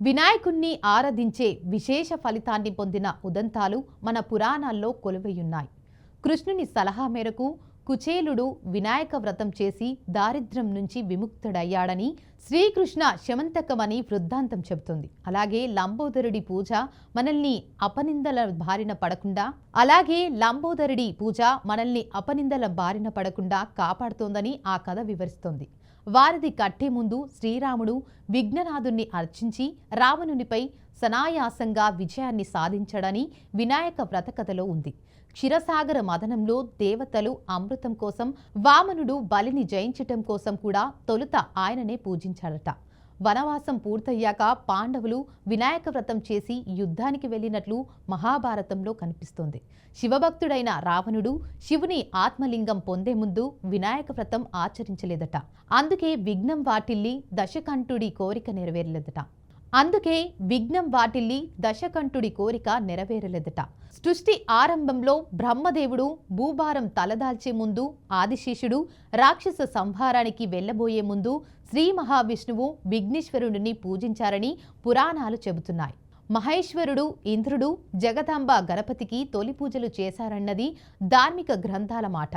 వినాయకుణ్ణి ఆరాధించే విశేష ఫలితాన్ని పొందిన ఉదంతాలు మన పురాణాల్లో కొలువయున్నాయి కృష్ణుని సలహా మేరకు కుచేలుడు వినాయక వ్రతం చేసి దారిద్ర్యం నుంచి విముక్తుడయ్యాడని శ్రీకృష్ణ శమంతకమని వృద్ధాంతం చెబుతుంది. అలాగే లంబోదరుడి పూజ మనల్ని అపనిందల బారిన పడకుండా అలాగే లంబోదరుడి పూజ మనల్ని అపనిందల బారిన పడకుండా కాపాడుతోందని ఆ కథ వివరిస్తోంది. వారిది కట్టే ముందు శ్రీరాముడు విఘ్ననాథుణ్ణి అర్చించి రావణునిపై సనాయాసంగా విజయాన్ని సాధించడని వినాయక వ్రతకథలో ఉంది. క్షీరసాగర మదనంలో దేవతలు అమృతం కోసం వామనుడు బలిని జయించటం కోసం కూడా తొలుత ఆయననే పూజించాడట. వనవాసం పూర్తయ్యాక పాండవులు వినాయక వ్రతం చేసి యుద్ధానికి వెళ్ళినట్లు మహాభారతంలో కనిపిస్తోంది. శివభక్తుడైన రావణుడు శివుని ఆత్మలింగం పొందే ముందు వినాయక వ్రతం ఆచరించలేదట. అందుకే విఘ్నం వాటిల్లి దశకంఠుడి కోరిక నెరవేరలేదట. అందుకే విఘ్నం వాటిల్లి దశకంఠుడి కోరిక నెరవేరలేదట. సృష్టి ఆరంభంలో బ్రహ్మదేవుడు భూభారం తలదాల్చే ముందు ఆదిశేషుడు రాక్షస సంహారానికి వెళ్ళబోయే ముందు శ్రీ మహావిష్ణువు విఘ్నేశ్వరుడిని పూజించారని పురాణాలు చెబుతున్నాయి. మహేశ్వరుడు ఇంద్రుడు జగదాంబ గణపతికి తొలి పూజలు చేశారన్నది ధార్మిక గ్రంథాల మాట.